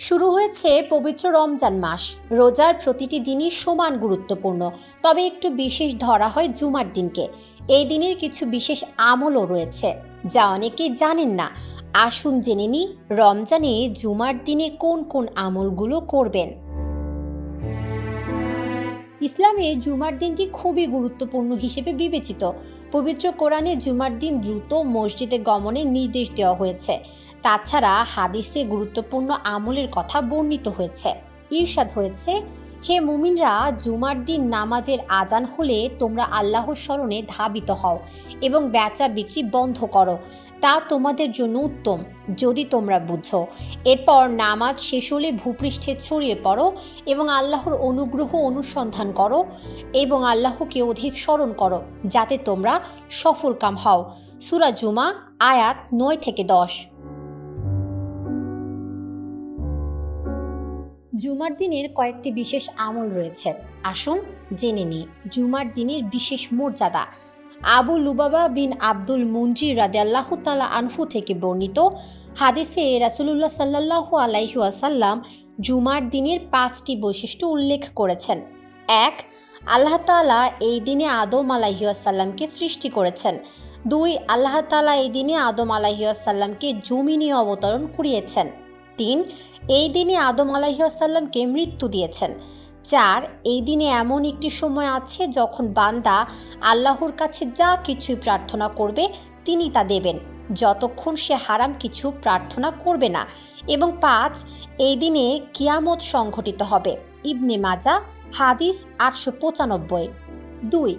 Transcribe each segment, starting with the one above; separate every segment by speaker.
Speaker 1: শুরু হয়েছে পবিত্র রমজান মাস। রোজার প্রতিটি দিনই সমান গুরুত্বপূর্ণ। তবে একটু বিশেষ ধরা হয় জুমার দিনকে। এই দিনের কিছু বিশেষ আমলও রয়েছে, যা অনেকেই জানেন না। আসুন জেনে নিই, রমজানে জুমার দিনে কোন কোন আমলগুলো করবেন? ইসলামে জুমার দিনটি খুবই গুরুত্বপূর্ণ হিসেবে বিবেচিত। পবিত্র কোরআনে জুমার দিন দ্রুত মসজিদে গমনের নির্দেশ দেওয়া হয়েছে। তাছাড়া হাদিসে গুরুত্বপূর্ণ আমলের কথা বর্ণিত হয়েছে। ঈর্ষাদ হয়েছে, হে মুমিনরা, জুমার দিন নামাজের আজান হলে তোমরা আল্লাহর স্মরণে ধাবিত হও এবং বেচা বিক্রি বন্ধ করো। তা তোমাদের জন্য উত্তম, যদি তোমরা বুঝো। এরপর নামাজ শেষ হলে ভূপৃষ্ঠে ছড়িয়ে পড়ো এবং আল্লাহর অনুগ্রহ অনুসন্ধান করো এবং আল্লাহকে অধিক স্মরণ করো, যাতে তোমরা সফলকাম হও। সুরা জুমা, আয়াত নয় থেকে দশ। জুমার দিনের কয়েকটি বিশেষ আমল রয়েছে। আসুন জেনে নিই। জুমার দিনের বিশেষ মর্যাদা। আবু লুবাবা বিন আব্দুল মুঞ্জির রাদিয়াল্লাহ তালা আনফু থেকে বর্ণিত হাদিসে রাসুলুল্লাহ সাল্লাহ আলাইহাসাল্লাম জুমার দিনের পাঁচটি বৈশিষ্ট্য উল্লেখ করেছেন। এক, আল্লাহ তালা এই দিনে আদম আলাইহাসাল্লামকে সৃষ্টি করেছেন। দুই, আল্লাহ তালা এই দিনে আদম আলাইহাসাল্লামকে জমিনে অবতরণ করিয়েছেন। তিন এই দিনে আদম আলাইসাল্লামকে মৃত্যু দিয়েছেন। চার, এই দিনে এমন একটি সময় আছে যখন বান্দা আল্লাহর কাছে যা কিছুই প্রার্থনা করবে তিনি তা দেবেন। যতক্ষণ সে হারাম কিছু প্রার্থনা করবে না। এবং পাঁচ, এই দিনে কিয়ামত সংঘটিত হবে। ইবনে মাজা, হাদিস আটশো পঁচানব্বই। দুই,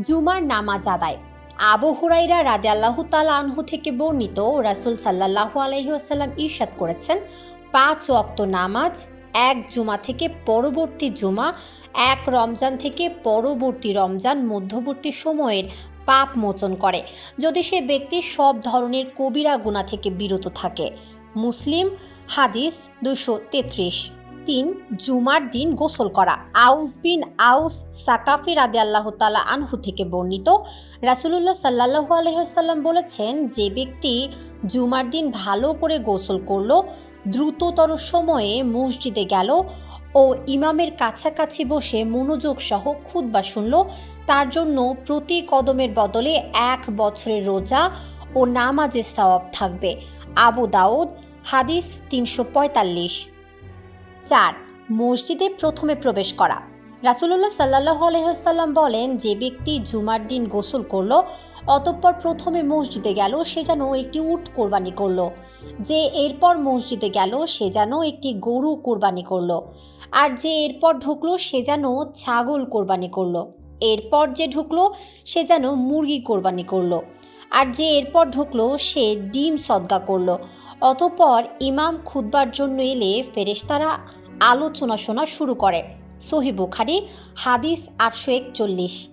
Speaker 1: জুমার নামাজ আদায়। আবু হুরাইরা রাদে আল্লাহ তালা আনহু থেকে বর্ণিত রাসুল সাল্লাহ আলহিহাসাল্লাম ঈর্ষাদ করেছেন পাঁচ ওয়াক্ত নামাজ, এক জুমা থেকে পরবর্তী জুমা, এক রমজান থেকে পরবর্তী রমজান মধ্যবর্তী সময়ের পাপ মোচন করে। যদি সে ব্যক্তি সব ধরনের কবিরা গুণা থেকে বিরত থাকে। মুসলিম, হাদিস দুশো তেত্রিশ। তিন, জুমার দিন গোসল করা। আউস বিন আউস সাকাফি রাদে আল্লাহ তালা আনহু থেকে বর্ণিত। রাসুলুল্লাহ সাল্লাহু আলহাম বলেছেন, যে ব্যক্তি জুমার দিন ভালো করে গোসল করল দ্রুততর সময়ে মসজিদে গেল ও ইমামের কাছাকাছি বসে মনোযোগ সহ খুদ্া শুনল। তার জন্য প্রতি কদমের বদলে এক বছরের রোজা ও নামাজের সওয়াব থাকবে। আবু দাউদ, হাদিস তিনশো পঁয়তাল্লিশ। চার, মসজিদে প্রথমে প্রবেশ করা। রাসুলুল্লাহ সাল্লাহ আলহাম বলেন, যে ব্যক্তি জুমার দিন গোসল করল অতঃপর প্রথমে মসজিদে গেল, সে যেন একটি উট কোরবানি করল। যে এরপর মসজিদে গেল, সে যেন একটি গরু কোরবানি করল। আর যে এরপর ঢুকলো, সে যেন ছাগল কোরবানি করল। এরপর যে ঢুকলো, সে যেন মুরগি কোরবানি করল। আর যে এরপর ঢুকলো, সে ডিম সদ্গা করল। অতপর ইমাম খুদবার জন্য এলে ফেরেশতারা আলোচনা শোনা শুরু করে। সহি বুখারি, হাদিস আটশো একচল্লিশ।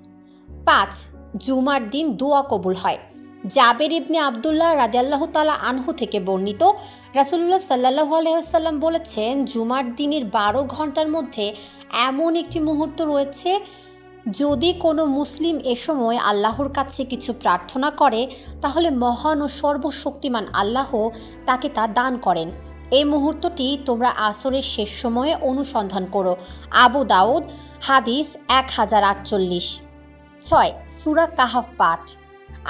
Speaker 1: পাঁচ জুমার দিন দোয়া কবুল হয়। জাবের ইবনে আবদুল্লাহ রাজিয়াল্লাহ তালা আনহু থেকে বর্ণিত রাসুল্লাহ সাল্লাহ আলহাম বলেছেন, জুমার দিনের বারো ঘণ্টার মধ্যে এমন একটি মুহূর্ত রয়েছে, যদি কোনো মুসলিম এ সময় আল্লাহর কাছে কিছু প্রার্থনা করে, তাহলে মহান ও সর্বশক্তিমান আল্লাহ তাকে তা দান করেন। এই মুহূর্তটি তোমরা আসরের শেষ সময়ে অনুসন্ধান করো। আবু দাউদ, হাদিস এক হাজার আটচল্লিশ। ছয়, সুরা কাহাফ পাঠ।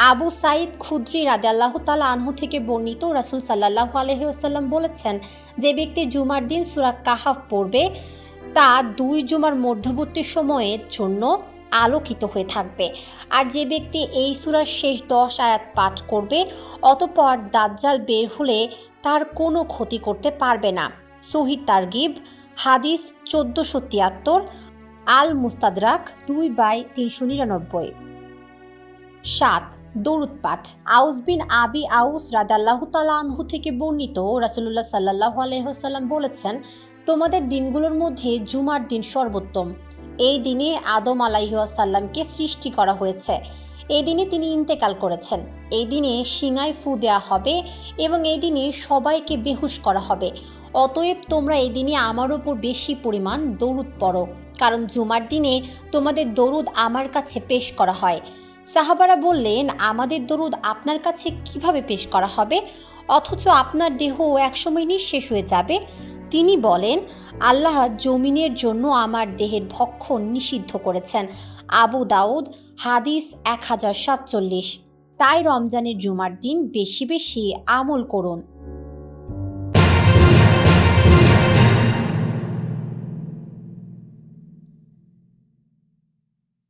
Speaker 1: আবু সাইদ খুদ্রি রাদে আল্লাহ তালা আনহু থেকে বর্ণিত রাসুল সাল্লাহ আলহিউসাল্লাম বলেছেন, যে ব্যক্তি জুমার দিন সুরা কাহাফ পড়বে, তা দুই জুমার মধ্যবর্তী সময়ের জন্য আলোকিত হয়ে থাকবে। আর যে ব্যক্তি এই সুরার শেষ দশ আয়াত পাঠ করবে, অতপর দাজ্জাল বের হলে তার কোনো ক্ষতি করতে পারবে না। শহীদ তারগিব, হাদিস চোদ্দোশো তিয়াত্তর আল মুস্তাদরাক দুই বাই তিনশো নিরানব্বই। সাত, দরুদ পাঠ। আউস বিন আবি আউস রাদাল্লাহ তালা আনহু থেকে বর্ণিত রাসুল্লাহ সাল্লাহ আলহ্লাম বলেছেন, তোমাদের দিনগুলোর মধ্যে জুমার দিন সর্বোত্তম। এই দিনে আদম আলাইহাসাল্লামকে সৃষ্টি করা হয়েছে। এই দিনে তিনি ইন্তেকাল করেছেন। এই দিনে সিঙায় ফু দেওয়া হবে এবং এই দিনে সবাইকে বেহুশ করা হবে। অতএব তোমরা এই দিনে আমার ওপর বেশি পরিমাণ দরুদ পড়ো। কারণ জুমার দিনে তোমাদের দরুদ আমার কাছে পেশ করা হয়। সাহাবারা বললেন, আমাদের দরুদ আপনার কাছে কীভাবে পেশ করা হবে? অথচ আপনার দেহ একসময় নিঃশেষ হয়ে যাবে। তিনি বলেন, আল্লাহ জমিনের জন্য আমার দেহের ভক্ষণ নিষিদ্ধ করেছেন। আবু দাউদ, হাদিস এক হাজার সাতচল্লিশ। তাই রমজানের জুমার দিন বেশি বেশি আমল করুন।